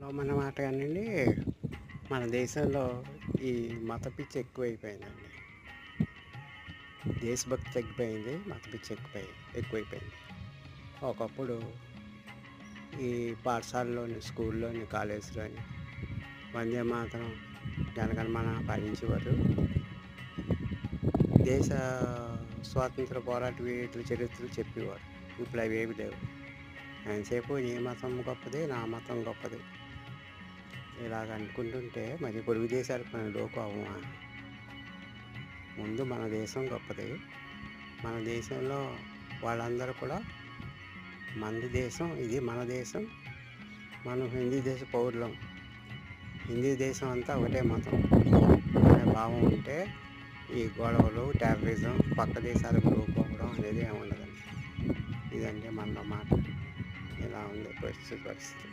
Hello మన మాట కానండి మన దేశంలో ఈ మత పిచ్చి ఎక్కువైపోయిందండి. దేశభక్తి తగ్గిపోయింది మత పిచ్చి ఎక్కువై ఎక్కువైపోయింది. ఒకప్పుడు ఈ పాఠశాలలోని స్కూల్లోని కాలేజీలోని వందే మాత్రం జనగణమన పాటించేవారు. దేశ స్వాతంత్ర పోరాట వీటి చరిత్రలు చెప్పేవారు. ఇప్పుడు అవి ఏమి లేవు. ఎంతసేపు నీ మతం గొప్పది నా మతం గొప్పది? ఇలాగ అనుకుంటుంటే మరి పొరుగు దేశాలకు మన లోకు అవ్వమా? ముందు మన దేశం గొప్పది. మన దేశంలో వాళ్ళందరూ కూడా మన దేశం ఇది మన దేశం మనం హిందీ దేశ పౌరులం. హిందీ దేశం అంతా ఒకటే మతం. అనే భావం ఉంటే ఈ గొడవలు టెర్రరిజం పక్క దేశాలకు లోకోవడం అనేది ఏమి ఉండదండి ఇదండి మన మాట. ఇలా ఉంది పరిస్థితి పరిస్థితి.